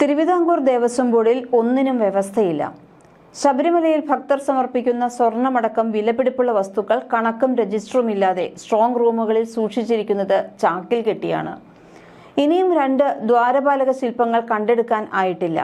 തിരുവിതാംകൂർ ദേവസ്വം ബോർഡിൽ ഒന്നിനും വ്യവസ്ഥയില്ല. ശബരിമലയിൽ ഭക്തർ സമർപ്പിക്കുന്ന സ്വർണമടക്കം വിലപിടിപ്പുള്ള വസ്തുക്കൾ കണക്കും രജിസ്റ്ററും ഇല്ലാതെ സ്ട്രോങ് റൂമുകളിൽ സൂക്ഷിച്ചിരിക്കുന്നത് ചാക്കിൽ കെട്ടിയാണ്. ഇനിയും രണ്ട് ദ്വാരപാലക ശില്പങ്ങൾ കണ്ടെടുക്കാൻ ആയിട്ടില്ല.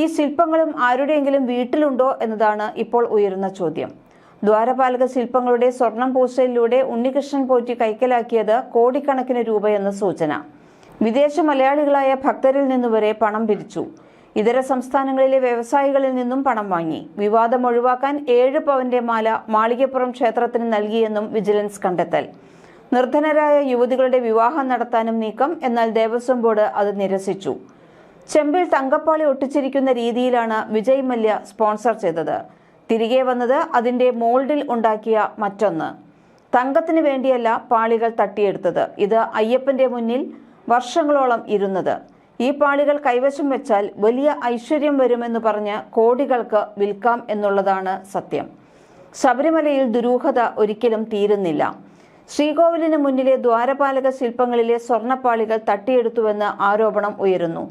ഈ ശില്പങ്ങളും ആരുടെയെങ്കിലും വീട്ടിലുണ്ടോ എന്നതാണ് ഇപ്പോൾ ഉയരുന്ന ചോദ്യം. ദ്വാരപാലക ശില്പങ്ങളുടെ സ്വർണം പൂശലിലൂടെ ഉണ്ണികൃഷ്ണൻ പോറ്റി കൈക്കലാക്കിയത് കോടിക്കണക്കിന് രൂപയെന്ന സൂചന. വിദേശ മലയാളികളായ ഭക്തരിൽ നിന്നുവരെ പണം പിരിച്ചു. ഇതര സംസ്ഥാനങ്ങളിലെ വ്യവസായികളിൽ നിന്നും പണം വാങ്ങി. വിവാദം ഒഴിവാക്കാൻ ഏഴ് പവന്റെ മാല മാളികപ്പുറം ക്ഷേത്രത്തിന് നൽകിയെന്നും വിജിലൻസ് കണ്ടെത്തൽ. നിർധനരായ യുവതികളുടെ വിവാഹം നടത്താനും നീക്കം എന്നാൽ ദേവസ്വം ബോർഡ് അത് നിരസിച്ചു. ചെമ്പിൽ തങ്കപ്പാളി ഒട്ടിച്ചിരിക്കുന്ന രീതിയിലാണ് വിജയ് മല്യ സ്പോൺസർ ചെയ്തത്. തിരികെ വന്നത് അതിന്റെ മോൾഡിൽ ഉണ്ടാക്കിയ മറ്റൊന്ന്. തങ്കത്തിന് വേണ്ടിയല്ല പാളികൾ തട്ടിയെടുത്തത്. ഇത് അയ്യപ്പന്റെ മുന്നിൽ വർഷങ്ങളോളം ഇരുന്നത്. ഈ പാളികൾ കൈവശം വെച്ചാൽ വലിയ ഐശ്വര്യം വരുമെന്ന് പറഞ്ഞ് കോടികൾക്ക് വിൽക്കാം എന്നുള്ളതാണ് സത്യം. ശബരിമലയിൽ ദുരൂഹത ഒരിക്കലും തീരുന്നില്ല. ശ്രീകോവിലിന് മുന്നിലെ ദ്വാരപാലക ശില്പങ്ങളിലെ സ്വർണപ്പാളികൾ തട്ടിയെടുത്തുവെന്ന് ആരോപണം ഉയരുന്നു.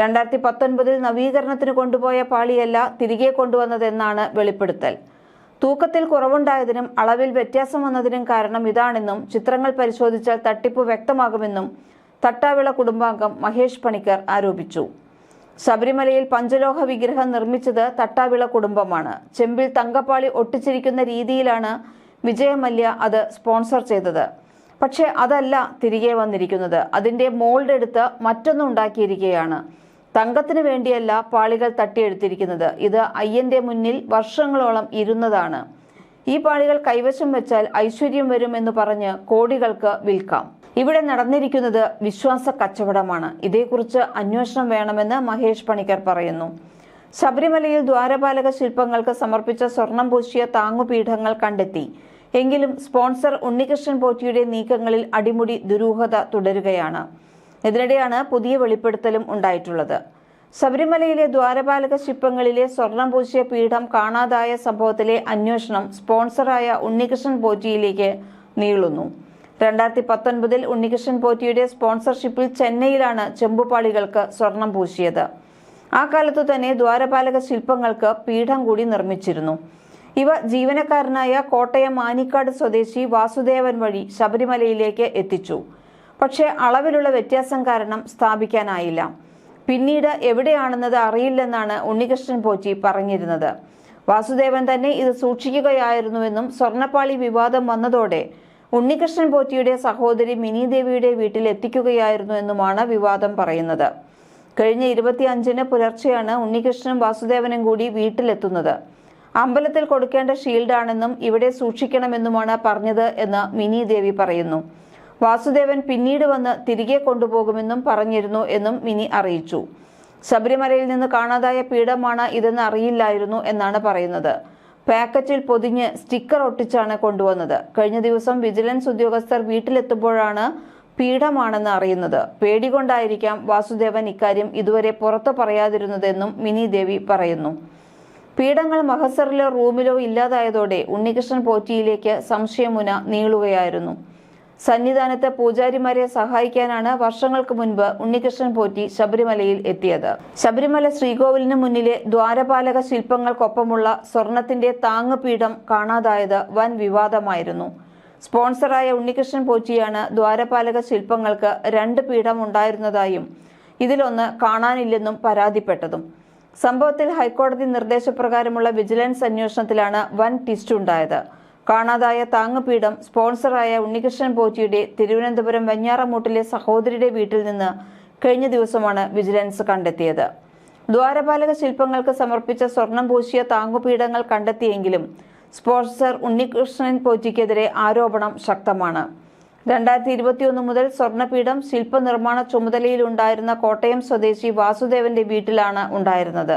രണ്ടായിരത്തി പത്തൊൻപതിൽ നവീകരണത്തിന് കൊണ്ടുപോയ പാളിയല്ല തിരികെ കൊണ്ടുവന്നതെന്നാണ് വെളിപ്പെടുത്തൽ. തൂക്കത്തിൽ കുറവുണ്ടായതിനും അളവിൽ വ്യത്യാസം വന്നതിനും കാരണം ഇതാണെന്നും ചിത്രങ്ങൾ പരിശോധിച്ചാൽ തട്ടിപ്പ് വ്യക്തമാകുമെന്നും തട്ടാവിള കുടുംബാംഗം മഹേഷ് പണിക്കർ ആരോപിച്ചു. ശബരിമലയിൽ പഞ്ചലോഹ വിഗ്രഹം നിർമ്മിച്ചത് തട്ടാവിള കുടുംബമാണ്. ചെമ്പിൽ തങ്കപ്പാളി ഒട്ടിച്ചിരിക്കുന്ന രീതിയിലാണ് വിജയമല്യ അത് സ്പോൺസർ ചെയ്തത്. പക്ഷേ അതല്ല തിരികെ വന്നിരിക്കുന്നത്. അതിന്റെ മോൾഡ് എടുത്ത് മറ്റൊന്നുണ്ടാക്കിയിരിക്കുകയാണ് തങ്കത്തിന് വേണ്ടിയല്ല പാളികൾ തട്ടിയെടുത്തിരിക്കുന്നത്. ഇത് അയ്യന്റെ മുന്നിൽ വർഷങ്ങളോളം ഇരുന്നതാണ്. ഈ പാളികൾ കൈവശം വെച്ചാൽ ഐശ്വര്യം വരുമെന്ന് പറഞ്ഞ് കോടികൾക്ക് വിൽക്കാം. ഇവിടെ നടന്നിരിക്കുന്നത് വിശ്വാസ കച്ചവടമാണ്. ഇതേക്കുറിച്ച് അന്വേഷണം വേണമെന്ന് മഹേഷ് പണിക്കർ പറയുന്നു. ശബരിമലയിൽ ദ്വാരപാലക ശില്പങ്ങൾക്ക് സമർപ്പിച്ച സ്വർണം പൂശിയ താങ്ങുപീഠങ്ങൾ കണ്ടെത്തി. എങ്കിലും സ്പോൺസർ ഉണ്ണികൃഷ്ണൻ പോറ്റിയുടെ നീക്കങ്ങളിൽ അടിമുടി ദുരൂഹത തുടരുകയാണ്. ഇതിനിടെയാണ് പുതിയ വെളിപ്പെടുത്തലും ഉണ്ടായിട്ടുള്ളത്. ശബരിമലയിലെ ദ്വാരപാലക ശില്പങ്ങളിലെ സ്വർണം പൂശിയ പീഠം കാണാതായ സംഭവത്തിലെ അന്വേഷണം സ്പോൺസറായ ഉണ്ണികൃഷ്ണൻ പോറ്റിയിലേക്ക് നീളുന്നു. രണ്ടായിരത്തി പത്തൊൻപതിൽ ഉണ്ണികൃഷ്ണൻ പോറ്റിയുടെ സ്പോൺസർഷിപ്പിൽ ചെന്നൈയിലാണ് ചെമ്പുപാളികൾക്ക് സ്വർണം പൂശിയത്. ആ കാലത്തു തന്നെ ദ്വാരപാലക ശില്പങ്ങൾക്ക് പീഠം കൂടി നിർമ്മിച്ചിരുന്നു. ഇവ ജീവനക്കാരനായ കോട്ടയം മാനിക്കാട് സ്വദേശി വാസുദേവൻ വഴി ശബരിമലയിലേക്ക് എത്തിച്ചു. പക്ഷേ അളവിലുള്ള വ്യത്യാസം കാരണം സ്ഥാപിക്കാനായില്ല. പിന്നീട് എവിടെയാണെന്നത് അറിയില്ലെന്നാണ് ഉണ്ണികൃഷ്ണൻ പോറ്റി പറഞ്ഞിരുന്നത്. വാസുദേവൻ തന്നെ ഇത് സൂക്ഷിക്കുകയായിരുന്നുവെന്നും സ്വർണപ്പാളി വിവാദം വന്നതോടെ ഉണ്ണികൃഷ്ണൻ പോറ്റിയുടെ സഹോദരി മിനി ദേവിയുടെ വീട്ടിൽ എത്തിക്കുകയായിരുന്നു എന്നുമാണ് വിവാദം പറയുന്നത്. കഴിഞ്ഞ ഇരുപത്തിയഞ്ചിന് പുലർച്ചെയാണ് ഉണ്ണികൃഷ്ണനും വാസുദേവനും കൂടി വീട്ടിലെത്തുന്നത്. അമ്പലത്തിൽ കൊടുക്കേണ്ട ഷീൽഡാണെന്നും ഇവിടെ സൂക്ഷിക്കണമെന്നുമാണ് പറഞ്ഞത് എന്ന് മിനി ദേവി പറയുന്നു. വാസുദേവൻ പിന്നീട് വന്ന് തിരികെ കൊണ്ടുപോകുമെന്നും പറഞ്ഞിരുന്നു എന്നും മിനി അറിയിച്ചു. ശബരിമലയിൽ നിന്ന് കാണാതായ പീഠമാണ് ഇതെന്ന് അറിയില്ലായിരുന്നു എന്നാണ് പറയുന്നത്. പാക്കറ്റിൽ പൊതിഞ്ഞ് സ്റ്റിക്കർ ഒട്ടിച്ചാണ് കൊണ്ടുവന്നത്. കഴിഞ്ഞ ദിവസം വിജിലൻസ് ഉദ്യോഗസ്ഥർ വീട്ടിലെത്തുമ്പോഴാണ് പീഠമാണെന്ന് അറിയുന്നത്. പേടികൊണ്ടായിരിക്കാം വാസുദേവൻ ഇക്കാര്യം ഇതുവരെ പുറത്തു പറയാതിരുന്നതെന്നും മിനി ദേവി പറയുന്നു. പീഠങ്ങൾ മഹസറിലോ റൂമിലോ ഇല്ലാതായതോടെ ഉണ്ണികൃഷ്ണൻ പോറ്റിയിലേക്ക് സംശയമുന നീളുകയായിരുന്നു. സന്നിധാനത്ത് പൂജാരിമാരെ സഹായിക്കാനാണ് വർഷങ്ങൾക്ക് മുൻപ് ഉണ്ണികൃഷ്ണൻ പോറ്റി ശബരിമലയിൽ എത്തിയത്. ശബരിമല ശ്രീകോവിലിന് മുന്നിലെ ദ്വാരപാലക ശില്പങ്ങൾക്കൊപ്പമുള്ള സ്വർണത്തിന്റെ താങ്ങുപീഠം കാണാതായത് വൻ വിവാദമായിരുന്നു. സ്പോൺസറായ ഉണ്ണികൃഷ്ണൻ പോറ്റിയാണ് ദ്വാരപാലക ശില്പങ്ങൾക്ക് രണ്ട് പീഠം ഉണ്ടായിരുന്നതായും ഇതിലൊന്ന് കാണാനില്ലെന്നും പരാതിപ്പെട്ടതും. സംഭവത്തിൽ ഹൈക്കോടതി നിർദ്ദേശപ്രകാരമുള്ള വിജിലൻസ് അന്വേഷണത്തിലാണ് വൻ ട്വിസ്റ്റ് ഉണ്ടായത്. കാണാതായ താങ്ങുപീഠം സ്പോൺസറായ ഉണ്ണികൃഷ്ണൻ പോറ്റിയുടെ തിരുവനന്തപുരം വെഞ്ഞാറമൂട്ടിലെ സഹോദരിയുടെ വീട്ടിൽ നിന്ന് കഴിഞ്ഞ ദിവസമാണ് വിജിലൻസ് കണ്ടെത്തിയത്. ദ്വാരപാലക ശില്പങ്ങൾക്ക് സമർപ്പിച്ച സ്വർണം പൂശിയ താങ്ങുപീഠങ്ങൾ കണ്ടെത്തിയെങ്കിലും സ്പോൺസർ ഉണ്ണികൃഷ്ണൻ പോറ്റിക്കെതിരെ ആരോപണം ശക്തമാണ്. രണ്ടായിരത്തി ഇരുപത്തിയൊന്ന് മുതൽ സ്വർണപീഠം ശില്പനിർമ്മാണ ചുമതലയിലുണ്ടായിരുന്ന കോട്ടയം സ്വദേശി വാസുദേവന്റെ വീട്ടിലാണ് ഉണ്ടായിരുന്നത്.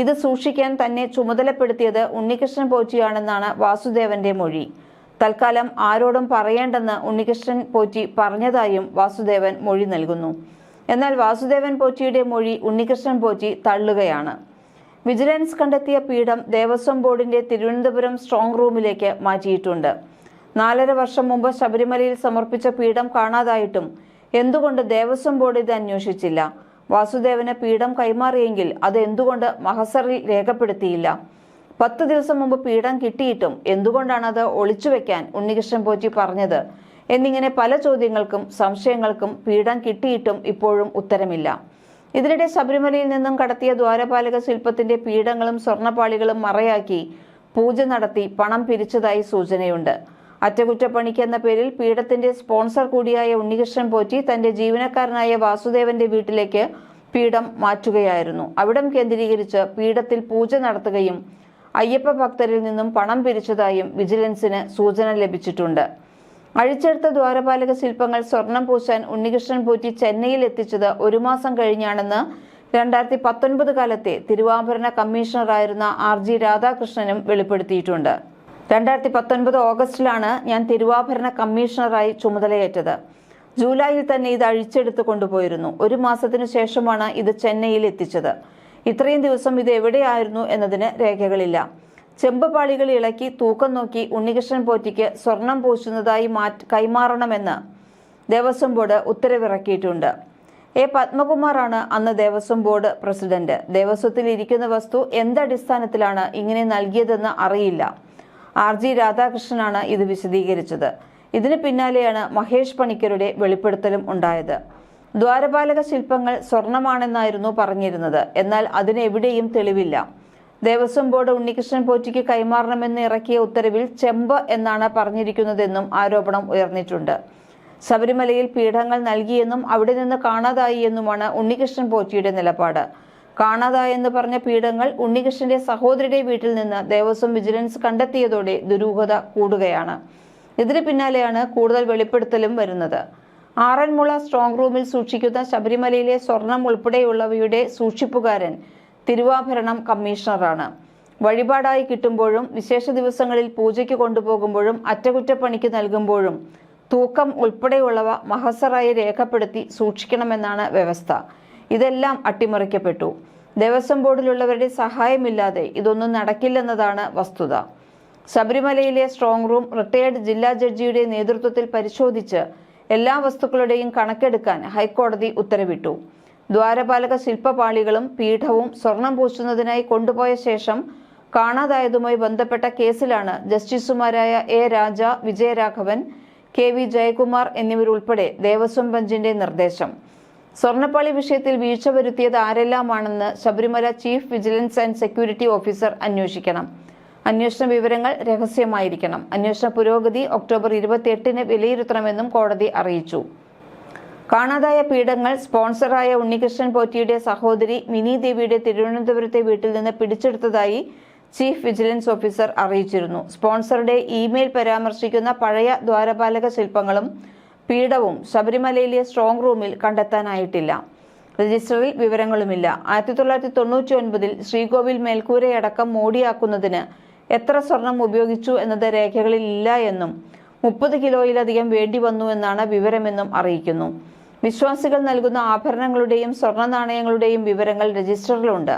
ഇത് സൂക്ഷിക്കാൻ തന്നെ ചുമതലപ്പെടുത്തിയത് ഉണ്ണികൃഷ്ണൻ പോറ്റിയാണെന്നാണ് വാസുദേവന്റെ മൊഴി. തൽക്കാലം ആരോടും പറയേണ്ടെന്ന് ഉണ്ണികൃഷ്ണൻ പോറ്റി പറഞ്ഞതായും വാസുദേവൻ മൊഴി നൽകുന്നു. എന്നാൽ വാസുദേവൻ പോറ്റിയുടെ മൊഴി ഉണ്ണികൃഷ്ണൻ പോറ്റി തള്ളുകയാണ്. വിജിലൻസ് കണ്ടെത്തിയ പീഠം ദേവസ്വം ബോർഡിന്റെ തിരുവനന്തപുരം സ്ട്രോങ് റൂമിലേക്ക് മാറ്റിയിട്ടുണ്ട്. നാലര വർഷം മുമ്പ് ശബരിമലയിൽ സമർപ്പിച്ച പീഠം കാണാതായിട്ടും എന്തുകൊണ്ട് ദേവസ്വം ബോർഡ് ഇത് അന്വേഷിച്ചില്ല? വാസുദേവന് പീഠം കൈമാറിയെങ്കിൽ അത് എന്തുകൊണ്ട് മഹസറിൽ രേഖപ്പെടുത്തിയില്ല? പത്ത് ദിവസം മുമ്പ് പീഠം കിട്ടിയിട്ടും എന്തുകൊണ്ടാണ് അത് ഒളിച്ചു വെക്കാൻ ഉണ്ണികൃഷ്ണൻ പോറ്റി പറഞ്ഞത്? എന്നിങ്ങനെ പല ചോദ്യങ്ങൾക്കും സംശയങ്ങൾക്കും പീഠം കിട്ടിയിട്ടും ഇപ്പോഴും ഉത്തരമില്ല. ഇതിനിടെ ശബരിമലയിൽ നിന്നും കടത്തിയ ദ്വാരപാലക ശില്പത്തിന്റെ പീഠങ്ങളും സ്വർണപാളികളും മറയാക്കി പൂജ നടത്തി പണം പിരിച്ചതായി സൂചനയുണ്ട്. അറ്റകുറ്റപ്പണിക്ക് എന്ന പേരിൽ പീഠത്തിന്റെ സ്പോൺസർ കൂടിയായ ഉണ്ണികൃഷ്ണൻ പോറ്റി തന്റെ ജീവനക്കാരനായ വാസുദേവന്റെ വീട്ടിലേക്ക് പീഠം മാറ്റുകയായിരുന്നു. അവിടം കേന്ദ്രീകരിച്ച് പീഠത്തിൽ പൂജ നടത്തുകയും അയ്യപ്പ ഭക്തരിൽ നിന്നും പണം പിരിച്ചതായും വിജിലൻസിന് സൂചന ലഭിച്ചിട്ടുണ്ട്. അഴിച്ചെടുത്ത ദ്വാരപാലക ശില്പങ്ങൾ സ്വർണം പൂശാൻ ഉണ്ണികൃഷ്ണൻ പോറ്റി ചെന്നൈയിൽ എത്തിച്ചത് ഒരു മാസം കഴിഞ്ഞാണെന്ന് രണ്ടായിരത്തി പത്തൊൻപത് കാലത്തെ തിരുവാഭരണ കമ്മീഷണറായിരുന്ന ആർ ജി രാധാകൃഷ്ണനും വെളിപ്പെടുത്തിയിട്ടുണ്ട്. രണ്ടായിരത്തി പത്തൊൻപത് ഓഗസ്റ്റിലാണ് ഞാൻ തിരുവാഭരണ കമ്മീഷണറായി ചുമതലയേറ്റത്. ജൂലൈയിൽ തന്നെ ഇത് അഴിച്ചെടുത്ത് കൊണ്ടുപോയിരുന്നു. ഒരു മാസത്തിനു ശേഷമാണ് ഇത് ചെന്നൈയിൽ എത്തിച്ചത്. ഇത്രയും ദിവസം ഇത് എവിടെയായിരുന്നു എന്നതിന് രേഖകളില്ല. ചെമ്പ് പാളികൾ ഇളക്കി തൂക്കം നോക്കി ഉണ്ണികൃഷ്ണൻ പോറ്റിക്ക് സ്വർണം പൂശുന്നതായി മാറ്റ് കൈമാറണമെന്ന് ദേവസ്വം ബോർഡ് ഉത്തരവിറക്കിയിട്ടുണ്ട്. എ പത്മകുമാറാണ് അന്ന് ദേവസ്വം ബോർഡ് പ്രസിഡന്റ്. ദേവസ്വത്തിൽ ഇരിക്കുന്ന വസ്തു എന്തടിസ്ഥാനത്തിലാണ് ഇങ്ങനെ നൽകിയതെന്ന് അറിയില്ല. ആർ ജി രാധാകൃഷ്ണനാണ് ഇത് വിശദീകരിച്ചത്. ഇതിന് പിന്നാലെയാണ് മഹേഷ് പണിക്കരുടെ വെളിപ്പെടുത്തലും ഉണ്ടായത്. ദ്വാരപാലക ശില്പങ്ങൾ സ്വർണമാണെന്നായിരുന്നു പറഞ്ഞിരുന്നത്. എന്നാൽ അതിനെവിടെയും തെളിവില്ല. ദേവസ്വം ബോർഡ് ഉണ്ണികൃഷ്ണൻ പോറ്റിക്ക് കൈമാറണമെന്ന് ഇറക്കിയ ഉത്തരവിൽ ചെമ്പ് എന്നാണ് പറഞ്ഞിരിക്കുന്നതെന്നും ആരോപണം ഉയർന്നിട്ടുണ്ട്. ശബരിമലയിൽ പീഠങ്ങൾ നൽകിയെന്നും അവിടെ നിന്ന് കാണാതായി എന്നുമാണ് ഉണ്ണികൃഷ്ണൻ പോറ്റിയുടെ നിലപാട്. കാണാതായെന്ന് പറഞ്ഞ പീഠങ്ങൾ ഉണ്ണികൃഷ്ണന്റെ സഹോദരിയുടെ വീട്ടിൽ നിന്ന് ദേവസ്വം വിജിലൻസ് കണ്ടെത്തിയതോടെ ദുരൂഹത കൂടുകയാണ്. ഇതിന് പിന്നാലെയാണ് കൂടുതൽ വെളിപ്പെടുത്തലും വരുന്നത്. ആറന്മുള സ്ട്രോങ് റൂമിൽ സൂക്ഷിക്കുന്ന ശബരിമലയിലെ സ്വർണം ഉൾപ്പെടെയുള്ളവയുടെ സൂക്ഷിപ്പുകാരൻ തിരുവാഭരണം കമ്മീഷണറാണ്. വഴിപാടായി കിട്ടുമ്പോഴും വിശേഷ ദിവസങ്ങളിൽ പൂജയ്ക്ക് കൊണ്ടുപോകുമ്പോഴും അറ്റകുറ്റപ്പണിക്ക് നൽകുമ്പോഴും തൂക്കം ഉൾപ്പെടെയുള്ളവ മഹസറായി രേഖപ്പെടുത്തി സൂക്ഷിക്കണമെന്നാണ് വ്യവസ്ഥ. ഇതെല്ലാം അട്ടിമറിക്കപ്പെട്ടു. ദേവസ്വം ബോർഡിലുള്ളവരുടെ സഹായമില്ലാതെ ഇതൊന്നും നടക്കില്ലെന്നതാണ് വസ്തുത. ശബരിമലയിലെ സ്ട്രോങ് റൂം റിട്ടയേർഡ് ജില്ലാ ജഡ്ജിയുടെ നേതൃത്വത്തിൽ പരിശോധിച്ച് എല്ലാ വസ്തുക്കളുടെയും കണക്കെടുക്കാൻ ഹൈക്കോടതി ഉത്തരവിട്ടു. ദ്വാരപാലക ശില്പപാളികളും പീഠവും സ്വർണം പൂശുന്നതിനായി കൊണ്ടുപോയ ശേഷം കാണാതായതുമായി ബന്ധപ്പെട്ട കേസിലാണ് ജസ്റ്റിസുമാരായ A Raja Vijayaraghavan K V Jayakumar എന്നിവരുൾപ്പെടെ ദേവസ്വം ബെഞ്ചിന്റെ നിർദ്ദേശം. സ്വർണപ്പാളി വിഷയത്തിൽ വീഴ്ച വരുത്തിയത് ആരെല്ലാമാണെന്ന് Sabarimala chief vigilance and security officer അന്വേഷിക്കണം. അന്വേഷണ വിവരങ്ങൾ രഹസ്യമായിരിക്കണം. അന്വേഷണ പുരോഗതി ഒക്ടോബർ ഇരുപത്തിയെട്ടിന് വിലയിരുത്തണമെന്നും കോടതി അറിയിച്ചു. കാണാതായ പീഠങ്ങൾ സ്പോൺസറായ ഉണ്ണികൃഷ്ണൻ പോറ്റിയുടെ സഹോദരി മിനി ദേവിയുടെ തിരുവനന്തപുരത്തെ വീട്ടിൽ നിന്ന് പിടിച്ചെടുത്തതായി ചീഫ് വിജിലൻസ് ഓഫീസർ അറിയിച്ചിരുന്നു. സ്പോൺസറുടെ ഇമെയിൽ പരാമർശിക്കുന്ന പഴയ ദ്വാരപാലക ശില്പങ്ങളും പീഠവും ശബരിമലയിലെ സ്ട്രോങ് റൂമിൽ കണ്ടെത്താനായിട്ടില്ല. രജിസ്റ്ററിൽ വിവരങ്ങളുമില്ല. ആയിരത്തി തൊള്ളായിരത്തി തൊണ്ണൂറ്റി ഒൻപതിൽ ശ്രീകോവിൽ മേൽക്കൂരയടക്കം മോടിയാക്കുന്നതിന് എത്ര സ്വർണം ഉപയോഗിച്ചു എന്നത് രേഖകളിൽ ഇല്ല എന്നും മുപ്പത് കിലോയിലധികം വേണ്ടി വന്നു എന്നാണ് വിവരമെന്നും അറിയിക്കുന്നു. വിശ്വാസികൾ നൽകുന്ന ആഭരണങ്ങളുടെയും സ്വർണ നാണയങ്ങളുടെയും വിവരങ്ങൾ രജിസ്റ്ററിലുണ്ട്.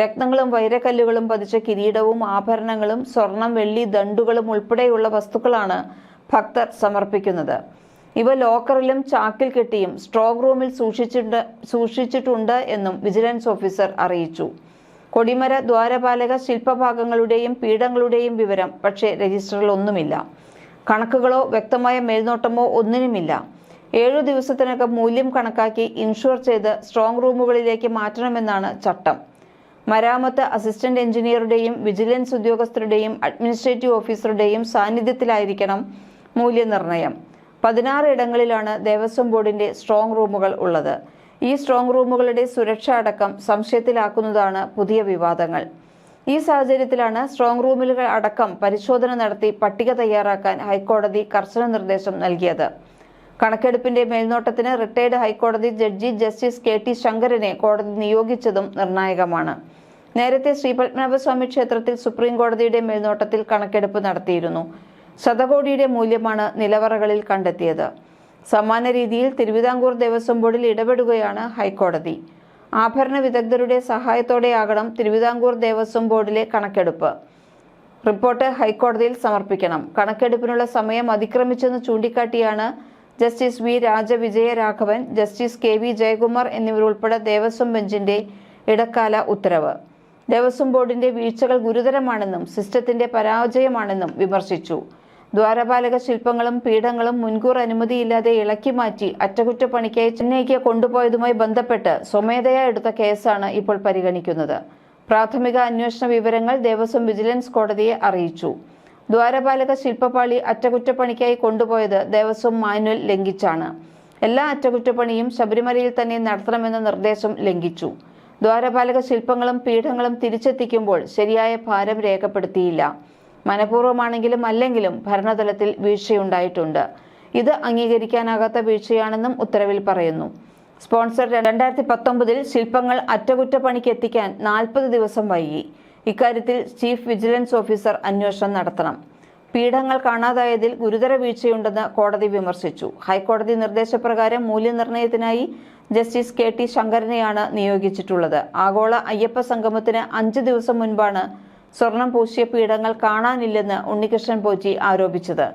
രക്തങ്ങളും വൈരക്കല്ലുകളും പതിച്ച കിരീടവും ആഭരണങ്ങളും സ്വർണം വെള്ളി ദണ്ടുകളും ഉൾപ്പെടെയുള്ള വസ്തുക്കളാണ് ഭക്തർ സമർപ്പിക്കുന്നത്. ഇവ ലോക്കറിലും ചാക്കിൽ കെട്ടിയും സ്ട്രോങ് റൂമിൽ സൂക്ഷിച്ചിട്ടുണ്ട് സൂക്ഷിച്ചിട്ടുണ്ട് എന്നും വിജിലൻസ് ഓഫീസർ അറിയിച്ചു. കൊടിമര ദ്വാരപാലക ശില്പഭാഗങ്ങളുടെയും പീഠങ്ങളുടെയും വിവരം പക്ഷേ രജിസ്റ്ററിൽ ഒന്നുമില്ല കണക്കുകളോ വ്യക്തമായ മേൽനോട്ടമോ ഒന്നിനുമില്ല. ഏഴു ദിവസത്തിനകം മൂല്യം കണക്കാക്കി ഇൻഷുർ ചെയ്ത് സ്ട്രോങ് റൂമുകളിലേക്ക് മാറ്റണമെന്നാണ് ചട്ടം. മരാമത്ത് അസിസ്റ്റന്റ് എഞ്ചിനീയറുടെയും വിജിലൻസ് ഉദ്യോഗസ്ഥരുടെയും അഡ്മിനിസ്ട്രേറ്റീവ് ഓഫീസറുടെയും സാന്നിധ്യത്തിലായിരിക്കണം മൂല്യനിർണയം. പതിനാറ് ഇടങ്ങളിലാണ് ദേവസ്വം ബോർഡിന്റെ സ്ട്രോങ് റൂമുകൾ ഉള്ളത്. ഈ സ്ട്രോങ് റൂമുകളുടെ സുരക്ഷ അടക്കം സംശയത്തിലാക്കുന്നതാണ് പുതിയ വിവാദങ്ങൾ. ഈ സാഹചര്യത്തിലാണ് സ്ട്രോങ് റൂമുകൾ അടക്കം പരിശോധന നടത്തി പട്ടിക തയ്യാറാക്കാൻ ഹൈക്കോടതി കർശന നിർദ്ദേശം നൽകിയത്. കണക്കെടുപ്പിന്റെ മേൽനോട്ടത്തിന് റിട്ടയർഡ് ഹൈക്കോടതി ജഡ്ജി ജസ്റ്റിസ് കെ ടി ശങ്കരനെ കോടതി നിയോഗിച്ചതും നിർണായകമാണ്. നേരത്തെ ശ്രീപത്മനാഭസ്വാമി ക്ഷേത്രത്തിൽ സുപ്രീം കോടതിയുടെ മേൽനോട്ടത്തിൽ കണക്കെടുപ്പ് നടത്തിയിരുന്നു. ശതകോടിയുടെ മൂല്യമാണ് നിലവറകളിൽ കണ്ടെത്തിയത്. സമാന രീതിയിൽ തിരുവിതാംകൂർ ദേവസ്വം ബോർഡിൽ ഇടപെടുകയാണ് ഹൈക്കോടതി. ആഭരണ വിദഗ്ധരുടെ സഹായത്തോടെയാകണം തിരുവിതാംകൂർ ദേവസ്വം ബോർഡിലെ കണക്കെടുപ്പ്. റിപ്പോർട്ട് ഹൈക്കോടതിയിൽ സമർപ്പിക്കണം. കണക്കെടുപ്പിനുള്ള സമയം അതിക്രമിച്ചെന്ന് ചൂണ്ടിക്കാട്ടിയാണ് justice V Raja Vijayaraghavan justice K V Jayakumar എന്നിവരുൾപ്പെടെ ദേവസ്വം ബെഞ്ചിന്റെ ഇടക്കാല ഉത്തരവ്. ദേവസ്വം ബോർഡിന്റെ വീഴ്ചകൾ ഗുരുതരമാണെന്നും സിസ്റ്റത്തിന്റെ പരാജയമാണെന്നും വിമർശിച്ചു. ദ്വാരപാലക ശില്പങ്ങളും പീഠങ്ങളും മുൻകൂർ അനുമതിയില്ലാതെ ഇളക്കി മാറ്റി അറ്റകുറ്റപ്പണിക്കായി ചെന്നൈക്ക് കൊണ്ടുപോയതുമായി ബന്ധപ്പെട്ട് സ്വമേധയാ എടുത്ത കേസാണ് ഇപ്പോൾ പരിഗണിക്കുന്നത്. പ്രാഥമിക അന്വേഷണ വിവരങ്ങൾ ദേവസ്വം വിജിലൻസ് കോടതിയെ അറിയിച്ചു. ദ്വാരപാലക ശില്പപാളി അറ്റകുറ്റപ്പണിക്കായി കൊണ്ടുപോയത് ദേവസ്വം മാനുവൽ ലംഘിച്ചാണ്. എല്ലാ അറ്റകുറ്റപ്പണിയും ശബരിമലയിൽ തന്നെ നടത്തണമെന്ന നിർദ്ദേശം ലംഘിച്ചു. ദ്വാരപാലക ശില്പങ്ങളും പീഠങ്ങളും തിരിച്ചെത്തിക്കുമ്പോൾ ശരിയായ ഭാരം രേഖപ്പെടുത്തിയില്ല. മനഃപൂർവമാണെങ്കിലും അല്ലെങ്കിലും ഭരണതലത്തിൽ വീഴ്ചയുണ്ടായിട്ടുണ്ട്. ഇത് അംഗീകരിക്കാനാകാത്ത വീഴ്ചയാണെന്നും ഉത്തരവിൽ പറയുന്നു. സ്പോൺസർ രണ്ടായിരത്തി പത്തൊമ്പതിൽ ശില്പങ്ങൾ അറ്റകുറ്റപ്പണിക്ക് എത്തിക്കാൻ നാൽപ്പത് ദിവസം വൈകി. ഇക്കാര്യത്തിൽ ചീഫ് വിജിലൻസ് ഓഫീസർ അന്വേഷണം നടത്തണം. പീഠങ്ങൾ കാണാതായതിൽ ഗുരുതര വീഴ്ചയുണ്ടെന്ന് കോടതി വിമർശിച്ചു. ഹൈക്കോടതി നിർദ്ദേശപ്രകാരം മൂല്യനിർണയത്തിനായി ജസ്റ്റിസ് കെ ടി ശങ്കരനെയാണ് നിയോഗിച്ചിട്ടുള്ളത്. ആഗോള അയ്യപ്പ സംഗമത്തിന് അഞ്ച് ദിവസം മുൻപാണ് സ്വർണം പൂശിയ പീഠങ്ങൾ കാണാനില്ലെന്ന് ഉണ്ണികൃഷ്ണൻ പോറ്റി ആരോപിച്ചത്.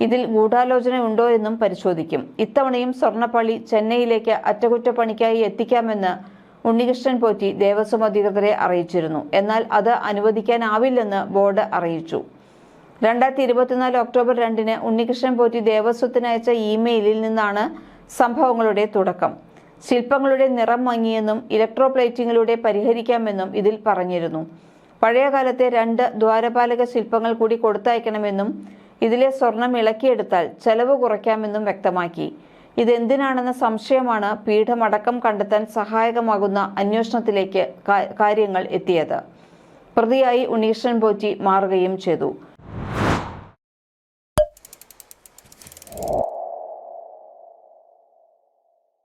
ഇതിൽ ഗൂഢാലോചന ഉണ്ടോ എന്നും പരിശോധിക്കും. ഇത്തവണയും സ്വർണപ്പള്ളി ചെന്നൈയിലേക്ക് അറ്റകുറ്റപ്പണിക്കായി എത്തിക്കാമെന്ന് ഉണ്ണികൃഷ്ണൻ പോറ്റി ദേവസ്വം അധികൃതരെ അറിയിച്ചിരുന്നു. എന്നാൽ അത് അനുവദിക്കാനാവില്ലെന്ന് ബോർഡ് അറിയിച്ചു. രണ്ടായിരത്തി ഇരുപത്തിനാല് ഒക്ടോബർ രണ്ടിന് ഉണ്ണികൃഷ്ണൻ പോറ്റി ദേവസ്വത്തിന് അയച്ച ഇമെയിലിൽ നിന്നാണ് സംഭവങ്ങളുടെ തുടക്കം. ശില്പങ്ങളുടെ നിറം മങ്ങിയെന്നും ഇലക്ട്രോപ്ലേറ്റിംഗിലൂടെ പരിഹരിക്കാമെന്നും ഇതിൽ പറഞ്ഞിരുന്നു. പഴയകാലത്തെ രണ്ട് ദ്വാരപാലക ശില്പങ്ങൾ കൂടി കൊടുത്തയക്കണമെന്നും ഇതിലെ സ്വർണം ഇളക്കിയെടുത്താൽ ചെലവ് കുറയ്ക്കാമെന്നും വ്യക്തമാക്കി. ഇതെന്തിനാണെന്ന സംശയമാണ് പീഠമടക്കം കണ്ടെത്താൻ സഹായകമാകുന്ന അന്വേഷണത്തിലേക്ക് കാര്യങ്ങൾ എത്തിയത്. പ്രതിയായി ഉണീഷൻ പോറ്റി മാറുകയും ചെയ്തു.